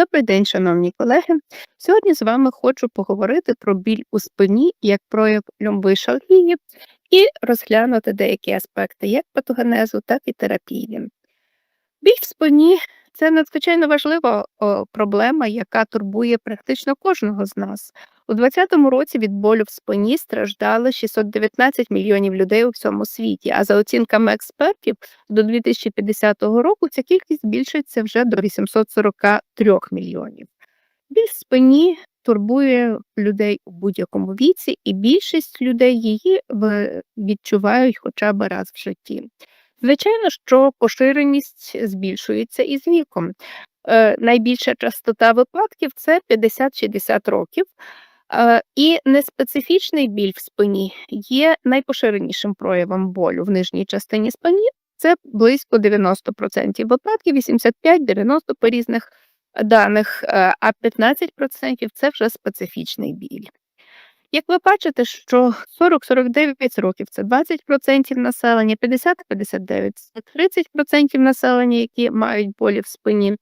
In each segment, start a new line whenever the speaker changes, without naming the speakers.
Добрий день, шановні колеги. Сьогодні з вами хочу поговорити про біль у спині як прояв люмбишалгії і розглянути деякі аспекти як патогенезу, так і терапії. Біль в спині це надзвичайно важлива проблема, яка турбує практично кожного з нас. У 2020 році від болю в спині страждали 619 мільйонів людей у всьому світі. А за оцінками експертів, до 2050 року ця кількість збільшиться вже до 843 мільйонів. Біль в спині турбує людей у будь-якому віці, і більшість людей її відчувають хоча б раз в житті. Звичайно, що поширеність збільшується із віком. Е, найбільша частота випадків це 50-60 років. Е, і неспецифічний біль в спині є найпоширенішим проявом болю в нижній частині спині. Це близько 90% випадків, 85-90 по різних даних, е, а 15% це вже специфічний біль. Як ви бачите, що 40-49 років це 20% населення, 50-59 це 30% населення, які мають болі в спині,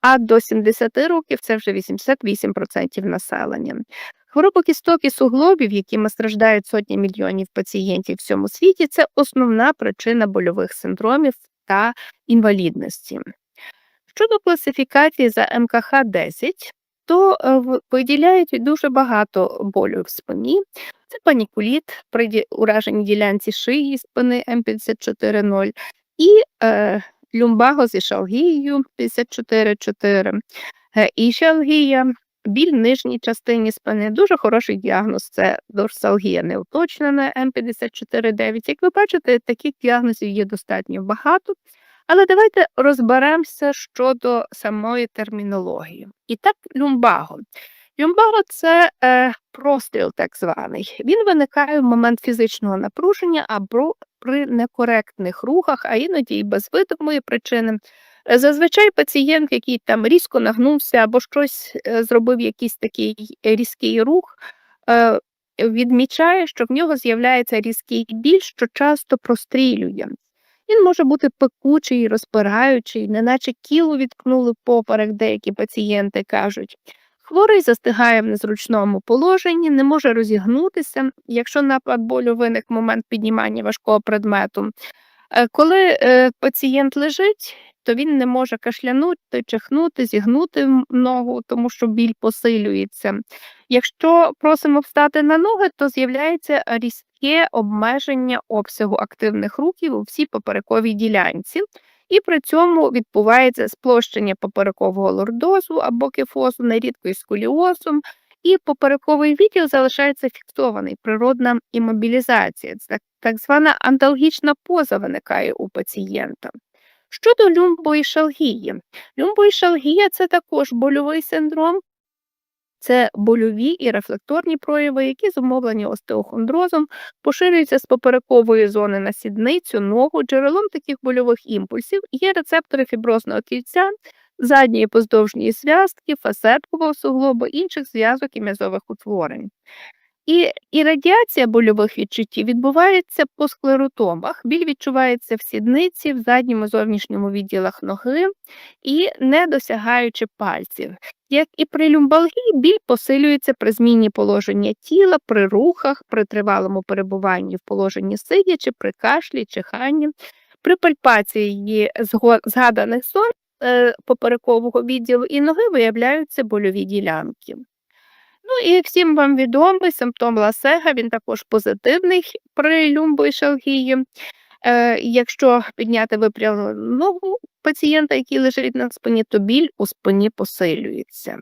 а до 70 років це вже 88% населення. Хвороба кісток і суглобів, якими страждають сотні мільйонів пацієнтів в всьому світі, це основна причина больових синдромів та інвалідності. Щодо класифікації за МКХ 10, то е, виділяють дуже багато болю в спині. Це панікуліт при ураженій ділянці шиї спини М54.0 і е, люмбаго зі шалгією 54.4, е, і шалгія, біль в нижній частині спини. Дуже хороший діагноз це дорсалгія неуточнена М54.9. Як ви бачите, таких діагнозів є достатньо багато. Але давайте розберемося щодо самої термінології. І так, люмбаго. Люмбаго це е, простріл, так званий. Він виникає в момент фізичного напруження або при некоректних рухах, а іноді і без видимої причини. Зазвичай пацієнт, який там різко нагнувся або щось е, зробив якийсь такий різкий рух, е, відмічає, що в нього з'являється різкий біль, що часто прострілює. Він може бути пекучий, розпираючий, неначе кіло відкнули поперек, деякі пацієнти кажуть. Хворий застигає в незручному положенні, не може розігнутися, якщо напад болю виник момент піднімання важкого предмету. Е, Коли пацієнт лежить, то він не може кашлянути, чихнути, зігнути ногу, тому що біль посилюється. Якщо просимо встати на ноги, то з'являється різке обмеження обсягу активних рухів у всій поперековій ділянці, і при цьому відбувається сплощення поперекового лордозу або кифозу, нерідко із сколіозом, і поперековий відділ залишається фіксований, природна іммобілізація. Так, звана анталгічна поза виникає у пацієнта. Щодо люмбоішалгії. Люмбоішалгія – це також больовий синдром, це больові і рефлекторні прояви, які зумовлені остеохондрозом, поширюються з поперекової зони на сідницю, ногу. Джерелом таких больових імпульсів є рецептори фіброзного кільця, задньої поздовжньої зв'язки, фасеткового суглобу, інших зв'язок і м'язових утворень. І, і радіація больових відчуттів відбувається по склеротомах. Біль відчувається в сідниці, в задньому зовнішньому відділах ноги і не досягаючи пальців. Як і при люмбалгії, біль посилюється при зміні положення тіла, при рухах, при тривалому перебуванні в положенні сидячи, при кашлі, чиханні, при пальпації згаданих зон е, поперекового відділу і ноги виявляються больові ділянки. Ну і всім вам відомий симптом ласега, він також позитивний при люмбоішалгії. Е, якщо підняти випрямлену ногу пацієнта, який лежить на спині, то біль у спині посилюється.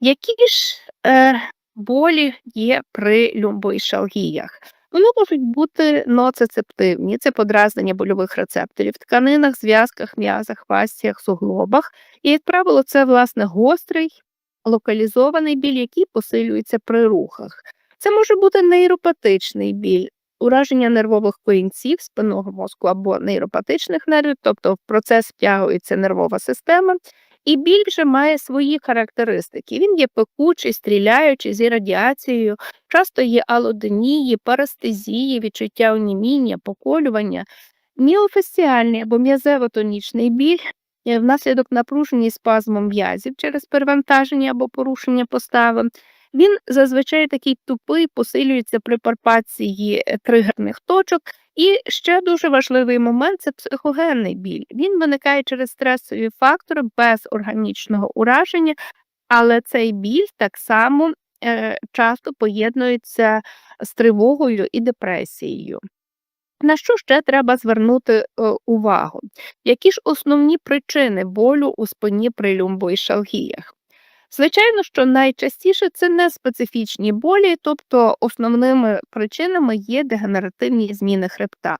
Які ж е, болі є при люмбоішалгіях? Вони можуть бути ноцицептивні, це подразнення больових рецепторів в тканинах, зв'язках, м'язах, фасціях, суглобах. І, як правило, це власне гострий локалізований біль, який посилюється при рухах. Це може бути нейропатичний біль, ураження нервових корінців спинного мозку або нейропатичних нервів, тобто в процес втягується нервова система, і біль вже має свої характеристики. Він є пекучий, стріляючий зі радіацією, часто є алоденії, парестезії, відчуття оніміння, поколювання, міофасціальний або м'язево-тонічний біль внаслідок напруження і спазму м'язів через перевантаження або порушення постави. Він зазвичай такий тупий, посилюється при парпації е, тригерних точок. І ще дуже важливий момент це психогенний біль. Він виникає через стресові фактори без органічного ураження, але цей біль так само е, часто поєднується з тривогою і депресією. На що ще треба звернути е, увагу? Які ж основні причини болю у спині при люмбоішалгіях? Звичайно, що найчастіше це не специфічні болі, тобто основними причинами є дегенеративні зміни хребта.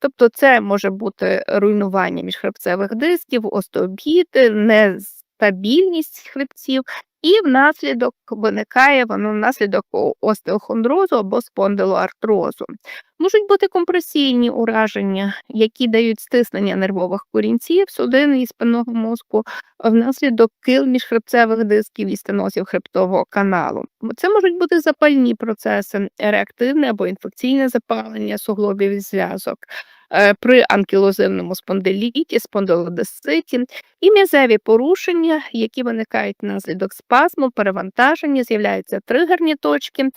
Тобто це може бути руйнування міжхребцевих дисків, остеобіти, нестабільність хребців, і внаслідок виникає воно внаслідок остеохондрозу або спондилоартрозу. Можуть бути компресійні ураження, які дають стиснення нервових корінців, судин і спинного мозку внаслідок кил міжхребцевих дисків і стенозів хребтового каналу. Це можуть бути запальні процеси, реактивне або інфекційне запалення суглобів і зв'язок. Е, при анкілозивному спондиліті, спондилодисциті і м'язеві порушення, які виникають внаслідок спазму, перевантаження, з'являються тригерні точки,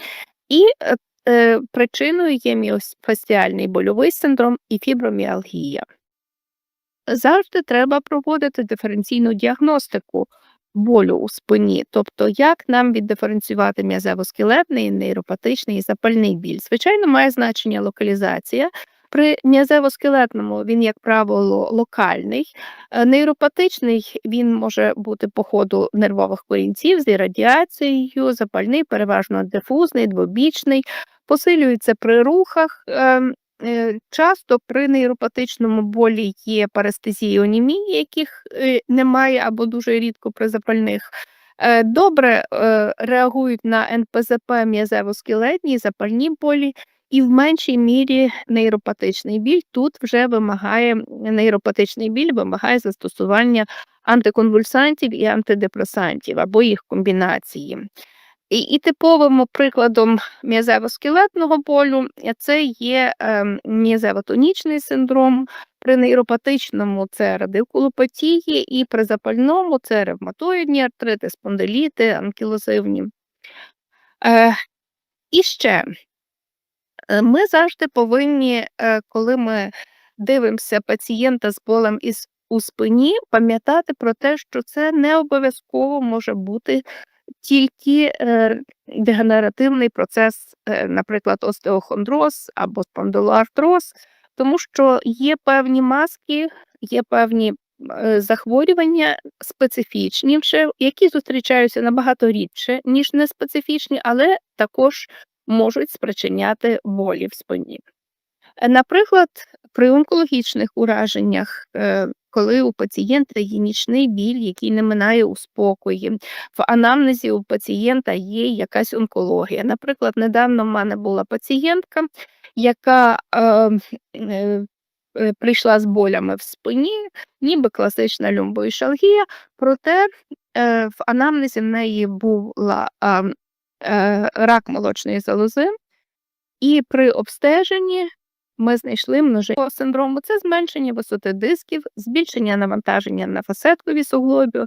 і е, е, причиною є міофасціальний больовий синдром і фіброміалгія. Завжди треба проводити диференційну діагностику болю у спині, тобто як нам віддиференціювати м'язево-скелетний, нейропатичний і запальний біль. Звичайно, має значення локалізація. При м'язево-скелетному він, як правило, локальний, е, нейропатичний він може бути по ходу нервових корінців з радіацією, запальний, переважно дифузний, двобічний, посилюється при рухах. Ем, е, часто при нейропатичному болі є парестезії онімії, яких е, немає або дуже рідко при запальних. Добре реагують на НПЗП м'язево-скелетні, запальні болі, і в меншій мірі нейропатичний біль тут вже вимагає нейропатичний біль вимагає застосування антиконвульсантів і антидепресантів або їх комбінації. І і типовим прикладом м'язево-скелетного болю це є е, м'язево-тонічний синдром, при нейропатичному це радикулопатії, і при запальному це ревматоїдні артрити, спондиліти, анкілозивні. Е, І ще Е, ми завжди повинні, е, коли ми дивимося пацієнта з болем із у спині, пам'ятати про те, що це не обов'язково може бути тільки е, дегенеративний процес, наприклад, остеохондроз або спондилоартроз, тому що є певні маски, є певні захворювання специфічні, які зустрічаються набагато рідше, ніж неспецифічні, але також можуть спричиняти болі в спині. Е, наприклад, при онкологічних ураженнях, е, коли у пацієнта є нічний біль, який не минає у спокої, в анамнезі у пацієнта є якась онкологія. Наприклад, недавно в мене була пацієнтка, яка е, е, прийшла з болями в спині, ніби класична люмбоішалгія, проте е, в анамнезі в неї була Е, рак молочної залози, і при обстеженні ми знайшли множинного синдрому. Це зменшення висоти дисків, збільшення навантаження на фасеткові суглобів,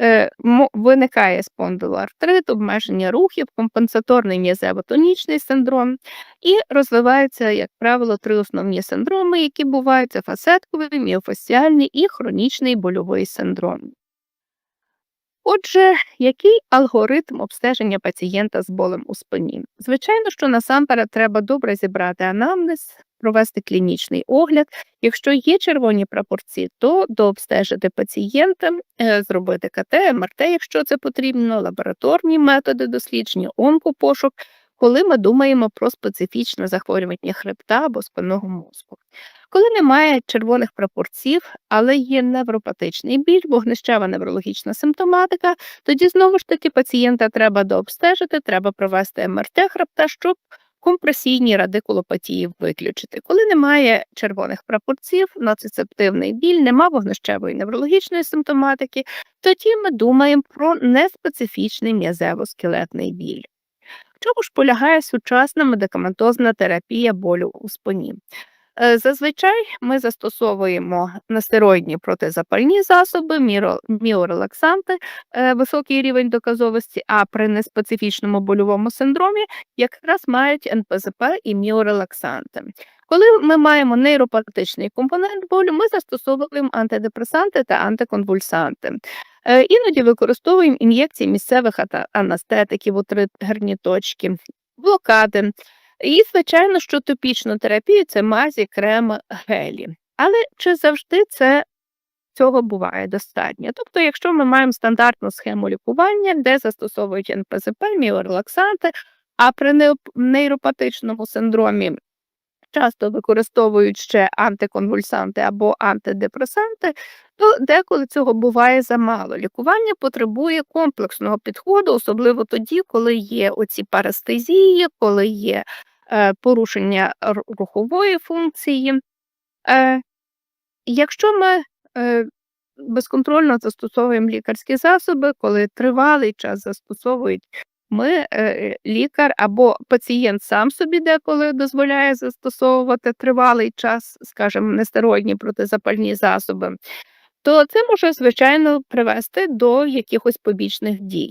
е, виникає спондилоартрит, обмеження рухів, компенсаторний м'язево-тонічний синдром, і розвиваються, як правило, три основні синдроми, які бувають: це фасетковий, міофасціальний і хронічний больовий синдром. Отже, який алгоритм обстеження пацієнта з болем у спині? Звичайно, що насамперед треба добре зібрати анамнез, провести клінічний огляд. Якщо є червоні прапорці, то дообстежити пацієнта, е, зробити КТ, МРТ, якщо це потрібно, лабораторні методи дослідження, онкопошук, коли ми думаємо про специфічне захворювання хребта або спинного мозку. Коли немає червоних прапорців, але є невропатичний біль, вогнищева неврологічна симптоматика, тоді знову ж таки пацієнта треба дообстежити, треба провести МРТ хребта, щоб компресійні радикулопатії виключити. Коли немає червоних прапорців, ноцицептивний біль, нема вогнищевої неврологічної симптоматики, тоді ми думаємо про неспецифічний м'язево-скелетний біль. В чому ж полягає сучасна медикаментозна терапія болю у спині? Е, Зазвичай ми застосовуємо нестероїдні протизапальні засоби, міорелаксанти, е, високий рівень доказовості, а при неспецифічному больовому синдромі якраз мають НПЗП і міорелаксанти. Коли ми маємо нейропатичний компонент болю, ми застосовуємо антидепресанти та антиконвульсанти. Е, Іноді використовуємо ін'єкції місцевих анестетиків у тригерні точки, блокади. І, звичайно, що топічну терапію це мазі, креми, гелі. Але чи завжди це цього буває достатньо? Тобто, якщо ми маємо стандартну схему лікування, де застосовують НПЗП, міорелаксанти, а при нейропатичному синдромі часто використовують ще антиконвульсанти або антидепресанти, то деколи цього буває замало. Лікування потребує комплексного підходу, особливо тоді, коли є оці парестезії, коли є е, порушення рухової функції. Е, якщо ми е, безконтрольно застосовуємо лікарські засоби, коли тривалий час застосовують ми, е, лікар або пацієнт сам собі деколи дозволяє застосовувати тривалий час, скажімо, нестероїдні протизапальні засоби, то це може, звичайно, привести до якихось побічних дій.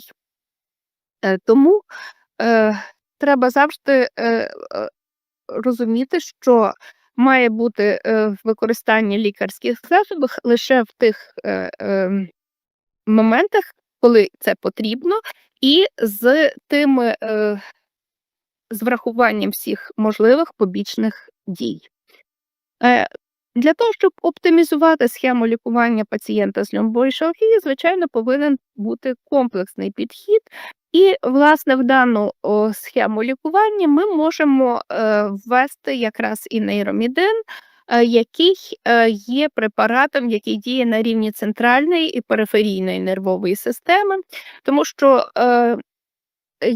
Е, Тому е, треба завжди е, е, розуміти, що має бути використання лікарських засобів лише в тих е, е, моментах, коли це потрібно, і з тими е, з врахуванням всіх можливих побічних дій. Е, Для того, щоб оптимізувати схему лікування пацієнта з льомбоішалгії, звичайно, повинен бути комплексний підхід. І, власне, в дану схему лікування ми можемо е, ввести якраз і нейромідин, який е, є препаратом, який діє на рівні центральної і периферійної нервової системи, тому що е,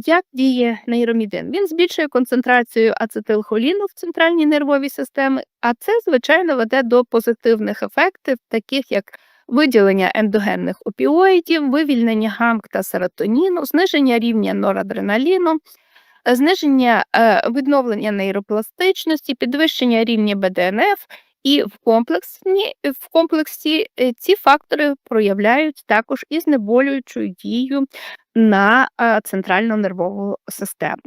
як діє нейромідин? Він збільшує концентрацію ацетилхоліну в центральній нервовій системі, а це, звичайно, веде до позитивних ефектів, таких як виділення ендогенних опіоїдів, вивільнення гамк та серотоніну, зниження рівня норадреналіну, е, зниження е, відновлення нейропластичності, підвищення рівня БДНФ. І в комплексні в комплексі е, ці фактори проявляють також і знеболюючу дію на е, центральну нервову систему.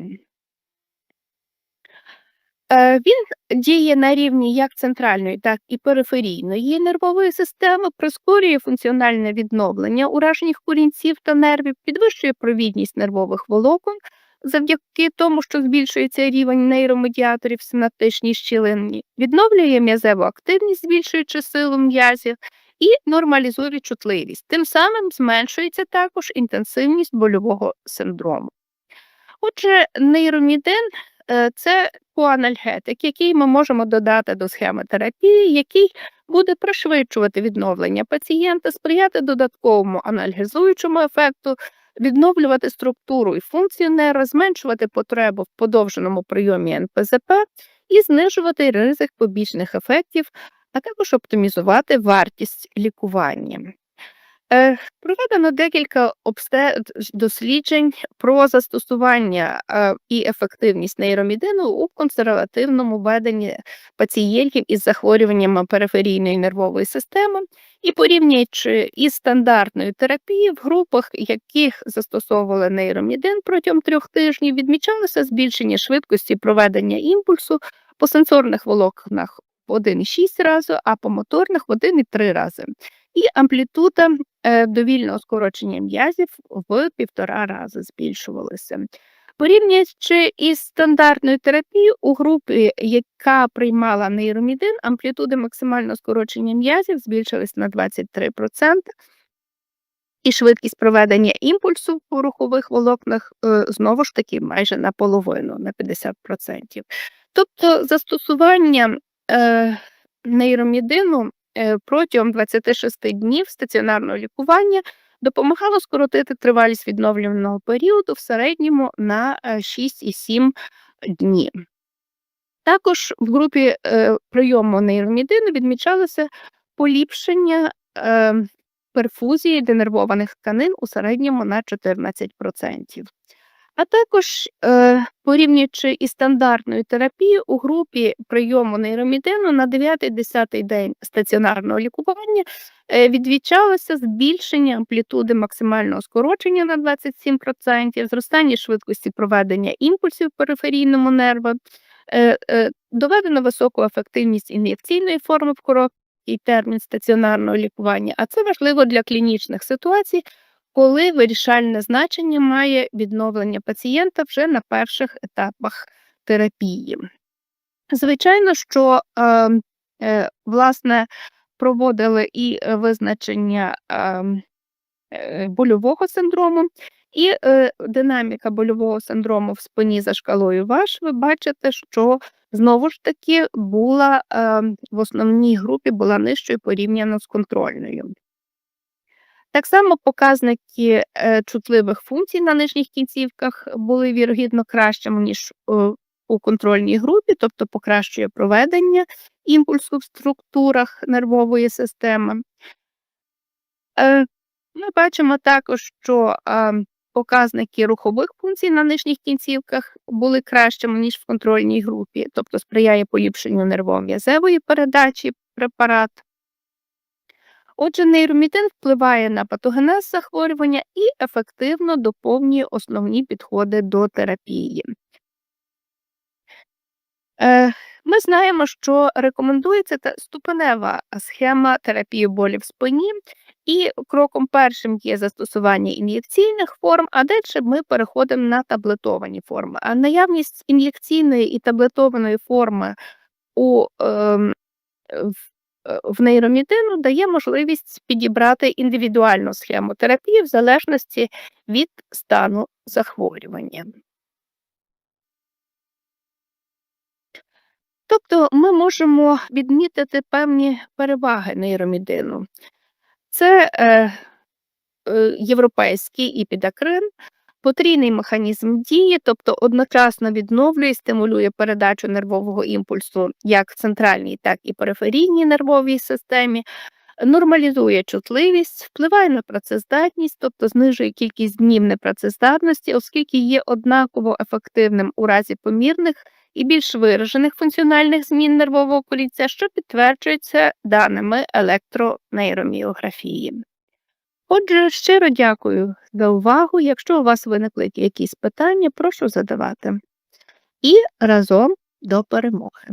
Е, Він діє на рівні як центральної, так і периферійної нервової системи, прискорює функціональне відновлення уражених корінців та нервів, підвищує провідність нервових волокон завдяки тому, що збільшується рівень нейромедіаторів в синаптичній щілині, відновлює м'язеву активність, збільшуючи силу м'язів, і нормалізує чутливість. Тим самим зменшується також інтенсивність больового синдрому. Отже, нейромідин е, це коанальгетик, який ми можемо додати до схеми терапії, який буде пришвидшувати відновлення пацієнта, сприяти додатковому анальгезуючому ефекту, відновлювати структуру і функцію нерва, зменшувати потребу в подовженому прийомі НПЗП і знижувати ризик побічних ефектів, а також оптимізувати вартість лікування. Е, Проведено декілька досліджень про застосування е, і ефективність нейромідину у консервативному веденні пацієнтів із захворюваннями периферійної нервової системи і порівнюючи із стандартною терапією в групах, яких застосовували нейромідин протягом трьох тижнів, відмічалося збільшення швидкості проведення імпульсу по сенсорних волокнах в 1,6 разу, а по моторних в 1,3 рази. І амплітуда е, довільного скорочення м'язів в півтора рази збільшувалася. Порівнюючи із стандартною терапією у групі, яка приймала нейромідин, амплітуди максимального скорочення м'язів збільшились на 23%, і швидкість проведення імпульсу по рухових волокнах е, знову ж таки майже наполовину, на 50%. Тобто застосування е, нейромідину протягом 26 днів стаціонарного лікування допомагало скоротити тривалість відновлювального періоду в середньому на е, 6,7 днів. Також в групі е, прийому нейромідину відмічалося поліпшення е, перфузії денервованих тканин у середньому на 14%. А також, е, порівнюючи із стандартною терапією, у групі прийому нейромідину на 9-10 день стаціонарного лікування, е, відмічалося збільшення амплітуди максимального скорочення на 27%, зростання швидкості проведення імпульсів в периферійному нерву, е, доведено високу ефективність ін'єкційної форми в короткий термін стаціонарного лікування, а це важливо для клінічних ситуацій, коли вирішальне значення має відновлення пацієнта вже на перших етапах терапії. Звичайно, що, е, е, власне, проводили і е, визначення ем, е, больового синдрому, і е, динаміка больового синдрому в спині за шкалою ВАШ, ви бачите, що знову ж таки була ем, в основній групі була нижчою порівняно з контрольною. Так само показники е, чутливих функцій на нижніх кінцівках були вірогідно кращими, ніж е, у контрольній групі, тобто покращує проведення імпульсу в структурах нервової системи. Е, Ми бачимо також, що показники рухових функцій на нижніх кінцівках були кращими, ніж в контрольній групі, тобто сприяє поліпшенню нервово-м'язевої передачі препарат. Отже, нейромідин впливає на патогенез захворювання і ефективно доповнює основні підходи до терапії. Е, Ми знаємо, що рекомендується ступенева схема терапії болі в спині, і кроком першим є застосування ін'єкційних форм, а далі ми переходимо на таблетовані форми. А наявність ін'єкційної і таблетованої форми у ем, в е, в нейромідину дає можливість підібрати індивідуальну схему терапії в залежності від стану захворювання. Тобто ми можемо відмітити певні переваги нейромідину. Це е, е, європейський іпідакрин, потрійний механізм дії, тобто одночасно відновлює і стимулює передачу нервового імпульсу як в центральній, так і периферійній нервовій системі, нормалізує чутливість, впливає на працездатність, тобто знижує кількість днів непрацездатності, оскільки є однаково ефективним у разі помірних і більш виражених функціональних змін нервового поліця, що підтверджується даними електронейроміографії. Отже, щиро дякую за увагу. Якщо у вас виникли якісь питання, прошу задавати. І разом до перемоги.